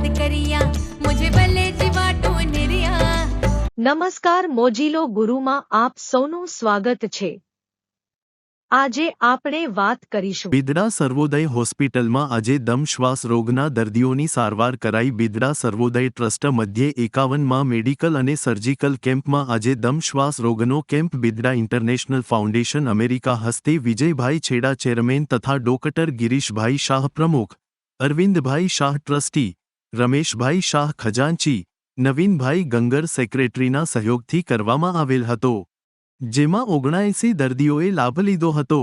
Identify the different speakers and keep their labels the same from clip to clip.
Speaker 1: યાદ કરિયા મુજે ભલે જીવા ટોનરિયા
Speaker 2: નમસ્કાર મોજીલો ગુરુમાં આપ સૌનું સ્વાગત છે આજે આપણે વાત કરીશું
Speaker 3: બિદડા સર્વોદય હોસ્પિટલમાં આજે દમ શ્વાસ રોગના દર્દીઓની સારવાર કરાઈ બિદડા સર્વોદય ટ્રસ્ટ મધ્યે એકાવનમાં મેડિકલ અને સર્જિકલ કેમ્પમાં આજે દમ શ્વાસ રોગનો camp Bidada international foundation America હસ્તે વિજયભાઈ છેડા ચેરમેન તથા ડોક્ટર ગિરીશભાઈ શાહ પ્રમુખ અરવિંદભાઈ શાહ ટ્રસ્ટી રમેશભાઈ શાહ ખજાંચી નવીનભાઈ ગંગર સેક્રેટરીના સહયોગથી કરવામાં આવેલ હતો, જેમાં ઓગણાએંસી દર્દીઓએ લાભ લીધો હતો.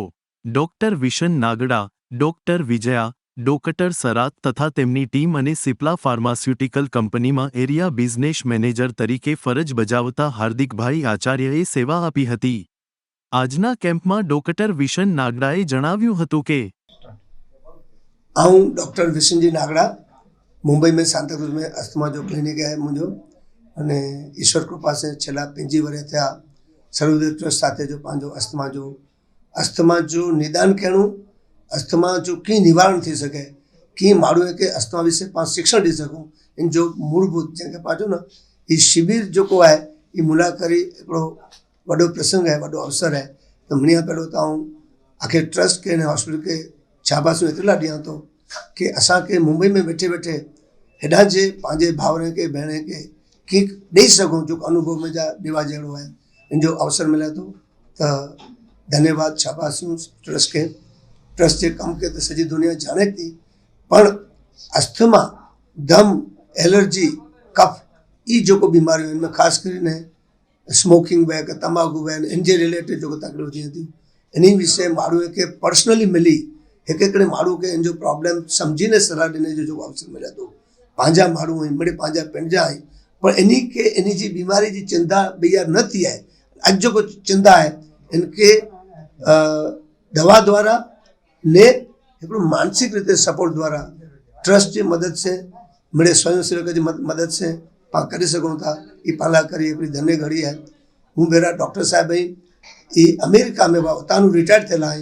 Speaker 3: Doctor Vishan Nagda, doctor Vijaya, doctor Sarat તથા તેમની ટીમ અને સિપ્લા ફાર્માસ્યુટિકલ કંપનીમાં એરિયા બિઝનેસ મેનેજર તરીકે ફરજ બજાવતા હાર્દિકભાઈ આચાર્યએ સેવા આપી હતી. આજના કેમ્પમાં ડોકટર વિશન નાગડાએ જણાવ્યું હતું કે
Speaker 4: હું ડોક્ટર વિશનજી નાગડા मुंबई में सांता क्रूज़ में अस्थमा जो क्लिनिक आहे मुंहिंजो अने ईश्वर कृपा से छेला पंहिंजी वरे थिया सर्वोदय ट्रस्ट साथे जो पंहिंजो अस्थमा जो अस्थमा जो निदान करणो अस्थमा जो कीअं निवारण थी सघे कीअं माण्हूअ खे अस्थमा विषय पाण शिक्षण ॾेई सघूं इन जो मूलभूत जंहिंखे पंहिंजो न हीउ शिविर जेको आहे हीउ मुलाकारी हिकिड़ो वॾो प्रसंग आहे वॾो अवसर आहे त मणिया पहिरियों त आऊं आख़िर ट्रस्ट खे हिन हॉस्पिटल खे शाबासूं एतिरा ॾियां थो कि असांखे मुंबई में वेठे वेठे हेॾा जे पंहिंजे भाउर खे भेण खे किक ॾेई सघूं जेको अनुभव में जा ॾेवा जहिड़ो आहे हिन जो अवसर मिले थो त धन्यवाद शाबासियूं ट्रस्ट खे ट्रस्ट जे कम खे त सॼी दुनिया ॼाणे थी पर अस्थमा दम एलर्जी कफ ई जेको बीमारियूं आहिनि ख़ासि करे स्मोकिंग बि आहे की तंबाकू बि आहिनि हिन जे रिलेटेड जेको तकलीफ़ थिए थियूं इन विषय माण्हूअ खे पर्सनली मिली એકकडे મારું કે જો પ્રોબ્લેમ સમજીને સલાહ લઈને જો જોબ અવસર મળ્યા તો પાંજા મારું હોય, મળે પાંજા પેણ જાય પણ એની કે એની જે બીમારી જે ચિંતા બૈયાર નથી હે આજ જો કોઈ ચિંતા હે એનકે દવા દ્વારા ને એકડું માનસિક રીતે સપોર્ટ દ્વારા ટ્રસ્ટની મદદ છે, મળે સ્વયંસેવકની મદદ છે, પા કરી શકું તા એ પાલા કરી, એકડી ધન્ય ઘડી હે. હું મેરા ડૉક્ટર સાહેબ એ અમેરિકા મેં પોતાનું રિટાયર થયેલા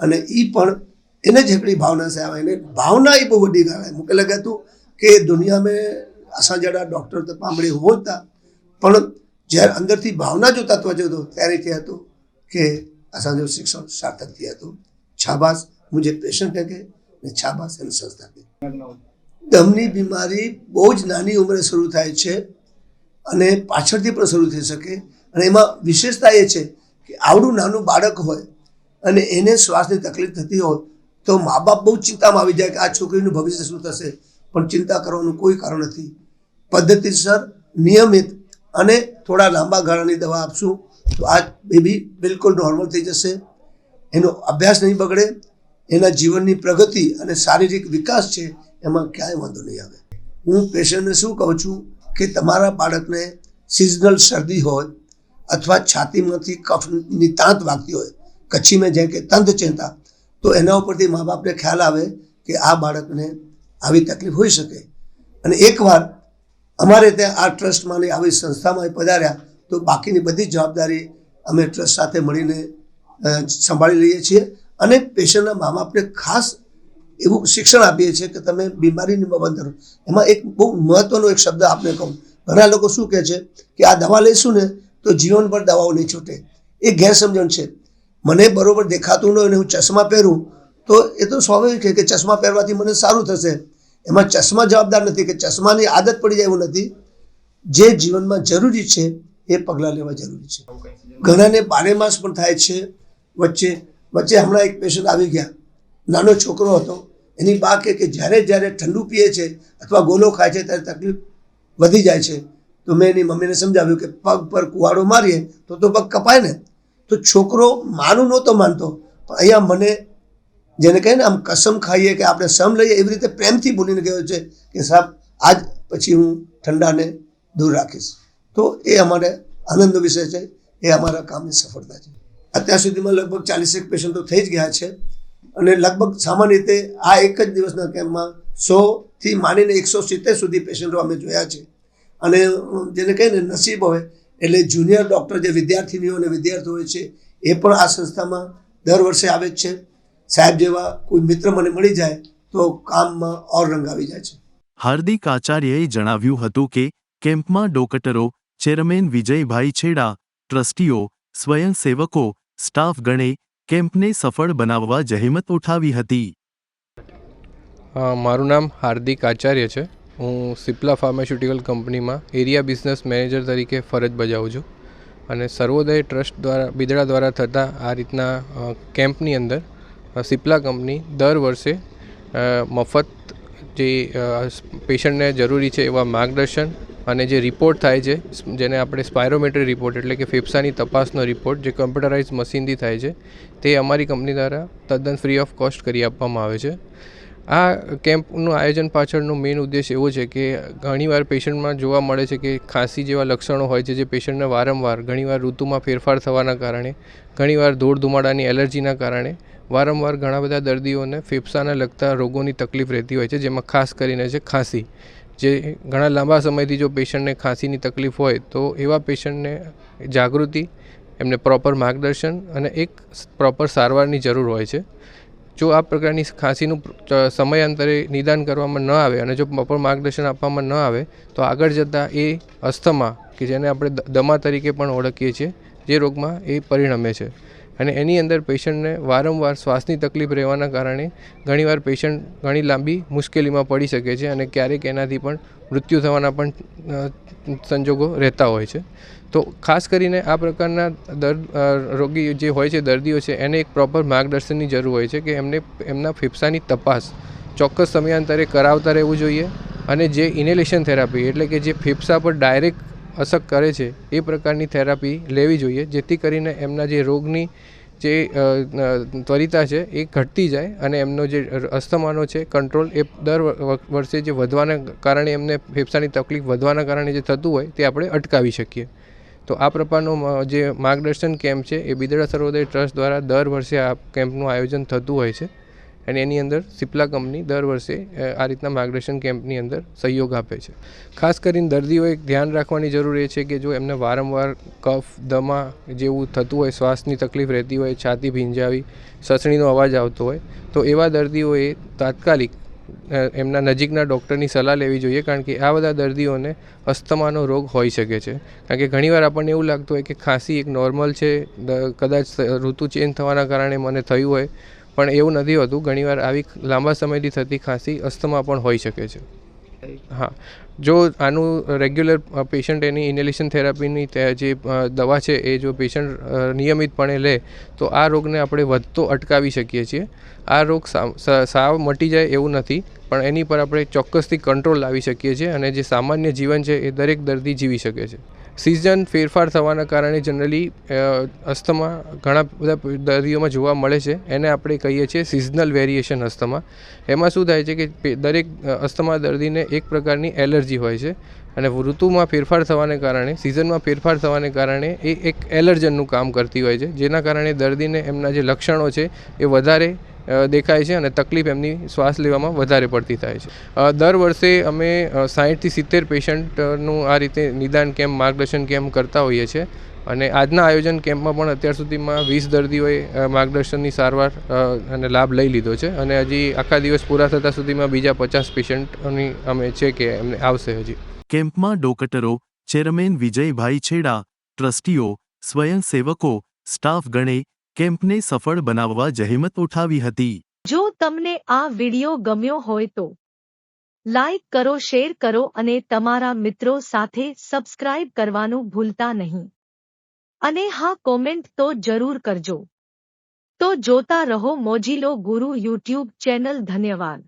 Speaker 4: અને એ પણ थियल आहिनि अने ई पण इन जी हिकिड़ी भावना सां आहिनि भावना ई पोइ वॾी ॻाल्हि आहे मूंखे लॻे थो की दुनिया में असां जहिड़ा डॉक्टर त पामड़े हुअनि था પણ જ્યારે અંદરથી ભાવના જો તત્વ અચે થो ત્યારે थिए थो કે असांजो शिक्षण सार्थक थिए थो शाबाश मुंहिंजे पेशेंट खे ને શાબાશ એની સંસ્થા खे દમની બીમારી બહુ જ નાની ઉંમરે શરૂ થાય છે અને પાછળથી પણ શરૂ થઈ શકે અને એમાં વિશેષતા એ છે કે આવડું નાનું બાળક હોય અને એને શ્વાસની તકલીફ થતી હોય તો મા બાપ બહુ ચિંતામાં આવી જાય કે આ છોકરીનું ભવિષ્ય શું થશે? પણ ચિંતા કરવાનું કોઈ કારણ નથી. પદ્ધતિસર નિયમિત અને થોડા લાંબા ગાળાની દવા આપશું તો આ બેબી બિલકુલ નોર્મલ થઈ જશે. એનો અભ્યાસ નહીં બગડે. એના જીવનની પ્રગતિ અને શારીરિક વિકાસ છે એમાં ક્યાંય વાંધો નહીં આવે. હું પેશન્ટને શું કહું છું કે તમારા બાળકને સિઝનલ શરદી હોય અથવા છાતીમાંથી કફની તાંત વાગતી હોય કચ્છીમાં જેમ કે તંત ચેતા તો એના ઉપરથી મા બાપને ખ્યાલ આવે કે આ બાળકને આવી તકલીફ હોઈ શકે. અને એકવાર અમારે ત્યાં આ ટ્રસ્ટમાંની આવી સંસ્થામાં પધાર્યા, તો બાકીની બધી જવાબદારી અમે ટ્રસ્ટ સાથે મળીને સંભાળી લઈએ છીએ અને પેશન્ટના મા બાપને ખાસ એવું શિક્ષણ આપીએ છીએ કે તમે બીમારીની બાબત કરો એમાં એક બહુ મહત્વનો એક શબ્દ આપને કહું. ઘણા લોકો શું કહે છે કે આ દવા લઈશું ને તો જીવનભર દવાઓ નહીં છૂટે. એ ગેરસમજણ છે. મને બરોબર દેખાતું ન હોય ને હું ચશ્મા પહેરું, તો એ તો સ્વાભાવિક છે કે ચશ્મા પહેરવાથી મને સારું થશે. એમાં ચશ્મા જવાબદાર નથી કે ચશ્માની આદત પડી જાય એવું નથી. જે જીવનમાં જરૂરી છે એ પગલાં લેવા જરૂરી છે. ઘણાને બારે માસ પણ થાય છે વચ્ચે વચ્ચે હમણાં એક પેશન્ટ આવી ગયા. નાનો છોકરો હતો. એની બા કે જ્યારે જ્યારે ઠંડુ પીએ છે અથવા ગોલો ખાય છે ત્યારે તકલીફ વધી જાય છે. તો મેં એની મમ્મીને સમજાવ્યું કે પગ પર કુવાડો મારીએ તો તો પગ કપાય ને. તો છોકરો માનું નહોતો માનતો. પણ અહીંયા મને જેને કહે ને આમ કસમ ખાઈએ કે આપણે સમ લઈએ એવી રીતે પ્રેમથી બોલીને ગયો છે કે સાહેબ, આજ પછી હું ઠંડાને દૂર રાખીશ. તો એ અમારે આનંદ વિષય છે, એ અમારા કામની સફળતા છે. અત્યાર સુધીમાં લગભગ ચાલીસેક પેશન્ટો થઈ જ ગયા છે અને લગભગ સામાન્ય રીતે આ એક જ દિવસના કેમ્પમાં સોથી માંડીને એકસો સિત્તેર સુધી પેશન્ટો અમે જોયા છે. અને જેને કહે ને નસીબ હોય એટલે જુનિયર ડૉક્ટર જે વિદ્યાર્થીનીઓ અને વિદ્યાર્થીઓ હોય છે એ પણ આ સંસ્થામાં દર વર્ષે આવે જ છે. સાહેબ જેવા કોઈ મિત્ર મને મળી જાય તો કામમાં ઓર રંગ આવી જાય છે.
Speaker 3: હાર્દિક આચાર્યએ જણાવ્યું હતું કે કેમ્પમાં ડોકટરો ચેરમેન વિજયભાઈ છેડા ટ્રસ્ટીઓ સ્વયંસેવકો સ્ટાફ ગણે કેમ્પને સફળ બનાવવા જહેમત ઉઠાવી હતી.
Speaker 5: મારું નામ હાર્દિક આચાર્ય છે. હું સિપ્લા ફાર્માસ્યુટિકલ કંપનીમાં એરિયા બિઝનેસ મેનેજર તરીકે ફરજ બજાવું છું અને સર્વોદય ટ્રસ્ટ દ્વારા, બિદડા દ્વારા થતા આ રીતના કેમ્પની અંદર સિપ્લા કંપની દર વર્ષે મફત જે પેશન્ટને જરૂરી છે એવા માર્ગદર્શન અને જે રિપોર્ટ થાય છે જેને આપણે સ્પાયરોમેટ્રી રિપોર્ટ એટલે કે ફેફસાની તપાસનો રિપોર્ટ, જે કમ્પ્યુટરાઇઝ મશીનથી થાય છે, તે અમારી કંપની દ્વારા તદ્દન ફ્રી ઓફ કોસ્ટ કરી આપવામાં આવે છે. આ કેમ્પનું આયોજન પાછળનો મેઇન ઉદ્દેશ એવો છે કે ઘણીવાર પેશન્ટમાં જોવા મળે છે કે ખાંસી જેવા લક્ષણો હોય છે જે પેશન્ટને વારંવાર, ઘણીવાર ઋતુમાં ફેરફાર થવાના કારણે, ઘણીવાર ધૂળ ધુમાડાની એલર્જીના કારણે, વારંવાર ઘણા બધા દર્દીઓને ફેફસાને લગતા રોગોની તકલીફ રહેતી હોય છે, જેમાં ખાસ કરીને છે ખાંસી. જે ઘણા લાંબા સમયથી જો પેશન્ટને ખાંસીની તકલીફ હોય તો એવા પેશન્ટને જાગૃતિ, એમને પ્રોપર માર્ગદર્શન અને એક પ્રોપર સારવારની જરૂર હોય છે. જો આ પ્રકારની ખાંસીનું સમયાંતરે નિદાન કરવામાં ન આવે અને જો પ્રોપર માર્ગદર્શન આપવામાં ન આવે, તો આગળ જતાં એ અસ્થમા, કે જેને આપણે દમા તરીકે પણ ઓળખીએ છીએ, જે રોગમાં એ પરિણમે છે. અને એની અંદર પેશન્ટને વારંવાર શ્વાસની તકલીફ રહેવાના કારણે ઘણીવાર પેશન્ટ ઘણી લાંબી મુશ્કેલીમાં પડી શકે છે અને ક્યારેક એનાથી પણ મૃત્યુ થવાના પણ સંજોગો રહેતા હોય છે. તો ખાસ કરીને આ પ્રકારના દર્દ રોગી જે હોય છે, દર્દીઓ છે, એને એક પ્રોપર માર્ગદર્શનની જરૂર હોય છે કે એમને, એમના ફેફસાની તપાસ ચોક્કસ સમયાંતરે કરાવતા રહેવું જોઈએ અને જે ઇનેલેશન થેરાપી એટલે કે જે ફેફસા પર ડાયરેક્ટ અસર કરે છે, એ પ્રકારની થેરાપી લેવી જોઈએ, જેથી કરીને એમના જે રોગની જે ત્વરિતા છે, એ ઘટતી જાય અને એમનો જે અસ્થમાનો છે, કંટ્રોલ એ દર વર્ષે જે વધવાના કારણે એમને ફેફસાની તકલીફ વધવાના કારણે જે થતું હોય, તે આપણે અટકાવી શકીએ. તો આ પ્રકારનો જે માર્ગદર્શન કેમ્પ છે, એ બિદડા સર્વોદય ટ્રસ્ટ દ્વારા દર વર્ષે આ કેમ્પનું આયોજન થતું હોય છે. અને એની અંદર સિપ્લા કંપની દર વર્ષે આ રીતના માર્ગદર્શન કેમ્પની અંદર સહયોગ આપે છે. ખાસ કરીને દર્દીઓએ ધ્યાન રાખવાની જરૂર એ છે કે જો એમને વારંવાર કફ, દમા જેવું થતું હોય, શ્વાસની તકલીફ રહેતી હોય, છાતી ભીંજાવી, સસણીનો અવાજ આવતો હોય, તો એવા દર્દીઓએ તાત્કાલિક એમના નજીકના ડૉક્ટરની સલાહ લેવી જોઈએ કારણ કે આ બધા દર્દીઓને અસ્થમાનો રોગ હોઈ શકે છે. કારણ કે ઘણીવાર આપણને એવું લાગતું હોય કે ખાંસી એક નોર્મલ છે કદાચ ઋતુ ચેન્જ થવાના કારણે મને થયું હોય પણ એવું નથી હોતું, ઘણીવાર આવી લાંબા સમયથી થતી ખાંસી અસ્થમા પણ હોઈ શકે છે. હા. જો આનું રેગ્યુલર પેશન્ટ એની ઇન્હેલેશન થેરાપીની જે દવા છે એ જો પેશન્ટ નિયમિતપણે લે, તો આ રોગને આપણે વધતો અટકાવી શકીએ છીએ. આ રોગ સાવ મટી જાય એવું નથી, પણ એની પર આપણે ચોક્કસથી કંટ્રોલ લાવી શકીએ છીએ અને જે સામાન્ય જીવન છે એ દરેક દર્દી જીવી શકે છે. સિઝન ફેરફાર થવાના કારણે જનરલી અસ્થમા ઘણા બધા દર્દીઓમાં જોવા મળે છે. એને આપણે કહીએ છીએ સિઝનલ વેરિએશન અસ્થમા. એમાં શું થાય છે કે દરેક અસ્થમા દર્દીને એક પ્રકારની એલર્જી હોય છે અને ઋતુમાં ફેરફાર થવાને કારણે, સિઝનમાં ફેરફાર થવાને કારણે એ એક એલર્જનનું કામ કરતી હોય છે. જેના કારણે દર્દીને એમના જે લક્ષણો છે એ વધારે દેખાય છે અને તકલીફ એમની શ્વાસ લેવામાં વધારે પડતી થાય છે. દર વર્ષે અમે સાહીઠથી સિત્તેર પેશન્ટનું આ રીતે નિદાન કેમ્પ, માર્ગદર્શન કેમ્પ કરતા હોઈએ છીએ. અને આજના આયોજન કેમ્પમાં પણ અત્યાર સુધીમાં વીસ દર્દીઓએ માર્ગદર્શનની સારવાર અને લાભ લઈ લીધો છે. અને હજી આખા દિવસ પૂરા થતાં સુધીમાં બીજા પચાસ પેશન્ટની અમે છે કે એમને આવશે હજી.
Speaker 3: કેમ્પમાં ડોકટરો ચેરમેન વિજયભાઈ છેડા, ટ્રસ્ટીઓ, સ્વયંસેવકો, સ્ટાફ ગણે કેમ્પને સફળ બનાવવા જહેમત ઉઠાવી હતી.
Speaker 2: જો તમને આ વિડિયો ગમ્યો હોય તો લાઈક કરો, શેર કરો અને તમારા મિત્રો સાથે સબસ્ક્રાઇબ કરવાનું ભૂલતા નહીં. અને હા, કોમેન્ટ તો જરૂર કરજો. તો જોતા રહો મોજીલો ગુરુ યુટ્યુબ ચેનલ. ધન્યવાદ.